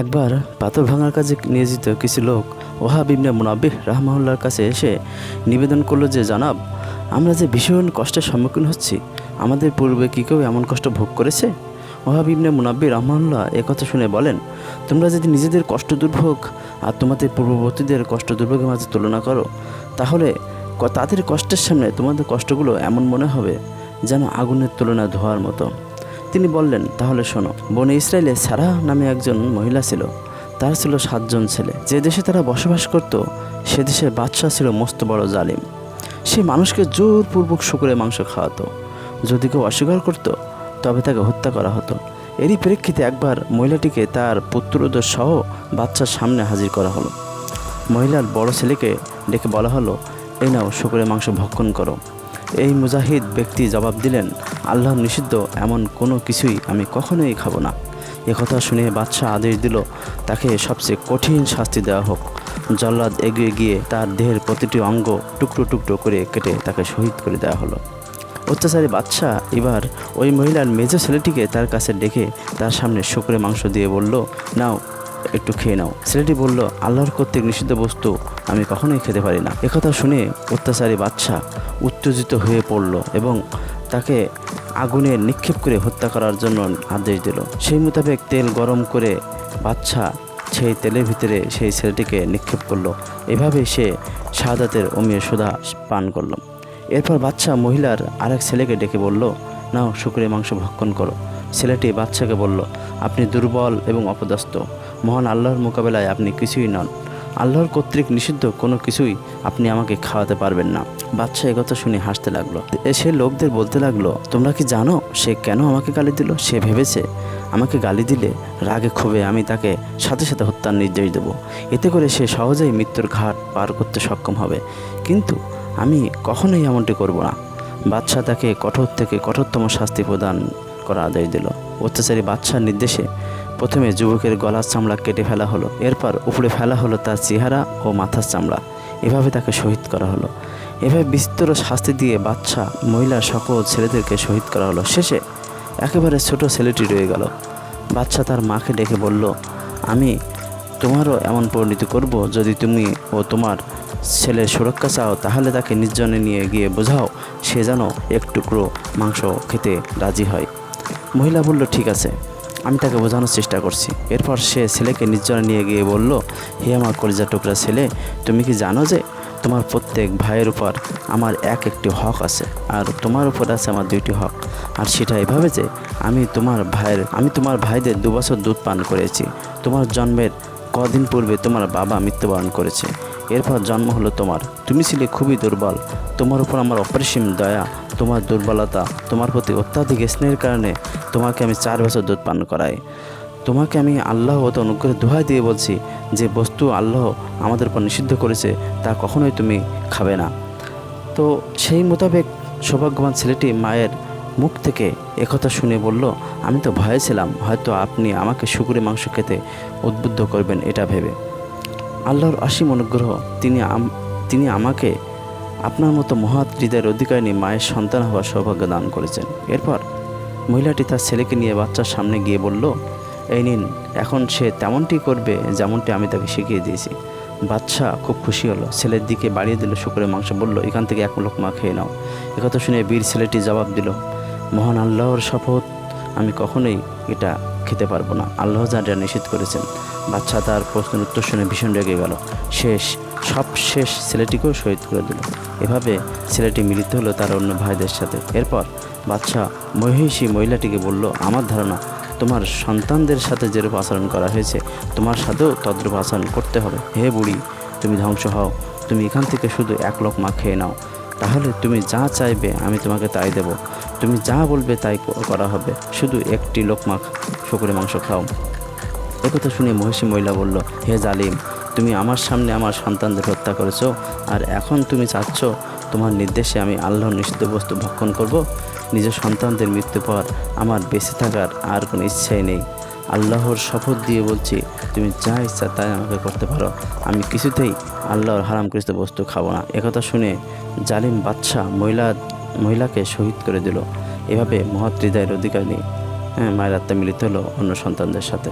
একবার পাথর ভাঙার কাজে নিয়োজিত কিছু লোক ওহাব ইবনে মুনাব্বিহ রাহমাহুল্লার কাছে এসে নিবেদন করল যে, জানাব, আমরা যে ভীষণ কষ্টের সম্মুখীন হচ্ছি, আমাদের পূর্বে কি কেউ এমন কষ্ট ভোগ করেছে? ওহাব ইবনে মুনাব্বি রহমানুল্লাহ কথা শুনে বলেন, তোমরা যদি নিজেদের কষ্ট দুর্ভোগ আর তোমাদের পূর্ববর্তীদের কষ্ট দুর্ভোগের মাঝে তুলনা করো, তাহলে তাদের কষ্টের সামনে তোমাদের কষ্টগুলো এমন মনে হবে যেন আগুনের তুলনায় ধোয়ার মতো। তিনি বললেন, তাহলে শোনো, বনে ইসরায়েলে সারা নামে একজন মহিলা ছিল। তার ছিল সাতজন ছেলে। যে দেশে তারা বসবাস করত, সে দেশের বাদশাহ ছিল মস্ত বড় জালিম। সে মানুষকে জোরপূর্বক শুকুরে মাংস খাওয়াতো। যদি কেউ অস্বীকার করত, তবে তাকে হত্যা করা হতো। এরই প্রেক্ষিতে একবার মহিলাটিকে তার পুত্রদের সহ বাচ্চার সামনে হাজির করা হলো। মহিলার বড় ছেলেকে ডেকে বলা হলো, এই নাও শুকুরের মাংস ভক্ষণ করো। এই মুজাহিদ ব্যক্তি জবাব দিলেন, আল্লাহ নিষিদ্ধ, এমন কোনো কিছুই আমি কখনোই খাব না। একথা শুনে বাদশাহ আদেশ দিল, তাকে সবচেয়ে কঠিন শাস্তি দেওয়া হোক। জল্লাদ এগিয়ে গিয়ে তার দেহের প্রতিটি অঙ্গ টুকরো টুকরো করে কেটে তাকে শহীদ করে দেওয়া হলো। অত্যাচারী বাদশাহ এবার ওই মহিলার মেজো ছেলেটিকে তার কাছে ডেকে তার সামনে শুকরে মাংস দিয়ে বলল, নাও একটু খেয়ে নাও। ছেলেটি বলল, আল্লাহর কর্তৃক নিষিদ্ধ বস্তু আমি কখনোই খেতে পারি না। একথা শুনে অত্যাচারী বাদশাহ উত্তেজিত হয়ে পড়ল এবং তাকে আগুনে নিক্ষেপ করে হত্যা করার জন্য আদেশ দিল। সেই মোতাবেক তেল গরম করে বাচ্চা সেই তেলের ভিতরে সেই ছেলেটিকে নিক্ষেপ করল। এভাবে সে শাহাদাতের অমিয় সুধা পান করল। এরপর বাচ্চা মহিলার আরেক ছেলেকে ডেকে বলল, নাও, শুকুরের মাংস ভক্ষণ করো। ছেলেটি বাচ্চাকে বলল, আপনি দুর্বল এবং অপদস্থ। মহান আল্লাহর মোকাবেলায় আপনি কিছুই নন। আল্লাহর কর্তৃক নিষিদ্ধ কোনো কিছুই আপনি আমাকে খাওয়াতে পারবেন না। বাচ্চা একথা শুনে হাসতে লাগল। সে লোকদের বলতে লাগল, তোমরা কি জানো সে কেন আমাকে গালি দিল? সে ভেবেছে আমাকে গালি দিলে রাগে ক্ষোভে আমি তাকে সাথে সাথে হত্যার নির্দেশ দেব। এতে করে সে সহজেই মৃত্যুর ঘাট পার করতে সক্ষম হবে। কিন্তু আমি কখনোই এমনটি করব না। বাদশাহ তাকে কঠোর থেকে কঠোরতম শাস্তি প্রদান করা আদেশ দিল। অত্যাচারী বাদশার নির্দেশে প্রথমে যুবকের গলার চামড়া কেটে ফেলা হলো। এরপর উপরে ফেলা হলো তার চেহারা ও মাথার চামড়া। এভাবে তাকে শহীদ করা হলো। এভাবে বিস্তর শাস্তি দিয়ে বাচ্চা মহিলার সকল ছেলেদেরকে শহীদ করা হলো। শেষে একেবারে ছোট ছেলেটি রয়ে গেল। বাচ্চা তার মাকে ডেকে বলল, আমি তোমারও এমন পরিণতি করব যদি তুমি ও তোমার ছেলের সুরক্ষা চাও। তাহলে তাকে নির্জনে নিয়ে গিয়ে বোঝাও, সে যেন এক টুকরো মাংস খেতে রাজি হয়। মহিলা বলল, ঠিক আছে, আমি তাকে বোঝানোর চেষ্টা করছি। এরপর সে ছেলেকে নির্জনে নিয়ে গিয়ে বলল, হে আমার কলিজা টুকরা ছেলে, তুমি কি জানো যে তোমার প্রত্যেক ভাইয়ের উপর আমার এক একটি হক আছে, আর তোমার উপর আছে আমার দুইটি হক? আর সেটা এভাবে যে আমি তোমার ভাইয়ের, আমি তোমার ভাইদের দু বছর দুধ পান করেছি। তোমার জন্মের কদিন পূর্বে তোমার বাবা মৃত্যুবরণ করেছে। এরপর জন্ম হলো তোমার। তুমি ছিলে খুবই দুর্বল। তোমার উপর আমার অপরিসীম দয়া তোমার দুর্বলতা, তোমার প্রতি অত্যাধিক স্নেহের কারণে তোমাকে আমি চার বছর দুধ পান করাই। তোমাকে আমি আল্লাহ ও অনুগ্রহ দোহাই দিয়ে বলছি যে বস্তু আল্লাহ আমাদের উপর নিষিদ্ধ করেছে, তা কখনোই তুমি খাবে না। তো সেই মোতাবেক সৌভাগ্যবান ছেলেটি মায়ের মুখ থেকে একথা শুনে বলল, আমি তো ভয়ে ছিলাম, হয়তো আপনি আমাকে শুকুরে মাংস খেতে উদ্বুদ্ধ করবেন এটা ভেবে। আল্লাহর অসীম অনুগ্রহ, তিনি তিনি আমাকে আপনার মতো মহৎ হৃদয়ের অধিকারিণী মায়ের সন্তান হওয়ার সৌভাগ্য দান করেছেন। এরপর মহিলাটি তার ছেলেকে নিয়ে বাচ্চার সামনে গিয়ে বলল, এই নিন, এখন সে তেমনটি করবে যেমনটি আমি তাকে শিখিয়ে দিয়েছি। বাচ্চা খুব খুশি হলো, ছেলের দিকে বাড়িয়ে দিল, শুকুরের মাংস বলল, এখান থেকে এক লোক মা খেয়ে নাও। একথা শুনে বীর ছেলেটি জবাব দিল, মহান আল্লাহর শপথ, আমি কখনোই এটা খেতে পারব না। আল্লাহ যা নিষেধ করেছেন। বাচ্চা তার প্রশ্নের উত্তর শুনে ভীষণ রেগে গেল। শেষ সব শেষ ছেলেটিকেও শহীদ করে দিল। এভাবে ছেলেটি মিলিত হলো তার অন্য ভাইদের সাথে। এরপর বাচ্চা মহিষী মহিলাটিকে বলল, আমার ধারণা, তোমার সন্তানদের সাথে যেরূপ আচরণ করা হয়েছে, তোমার সাথেও তদ্রূপ আচরণ করতে হবে। হে বুড়ি, তুমি ধ্বংস হও। তুমি এখান থেকে শুধু এক লোক মা খেয়ে নাও। তাহলে তুমি যা চাইবে, আমি তোমাকে তাই দেব। তুমি যা বলবে, তাই করা হবে। শুধু একটি লোকমা শুকুরে মাংস খাও। একথা শুনে মহিষী মহিলা বলল, হে জালিম, তুমি আমার সামনে আমার সন্তানদের হত্যা করেছ, আর এখন তুমি চাচ্ছ তোমার নির্দেশে আমি আল্লাহর নিষিদ্ধ বস্তু ভক্ষণ করব? নিজের সন্তানদের মৃত্যুর পর আমার বেঁচে থাকার আর কোনো ইচ্ছাই নেই। আল্লাহর শপথ দিয়ে বলছি, তুমি যা ইচ্ছা তাই আমাকে করতে পারো। আমি কিছুতেই আল্লাহর হারামকৃত বস্তু খাব না। একথা শুনে জালিম বাদশাহ মহিলা, মহিলাকে শহীদ করে দিল। এভাবে মহৎ হৃদয়ের অধিকারী মায়ের আত্মা মিলিত হলো অন্য সন্তানদের সাথে।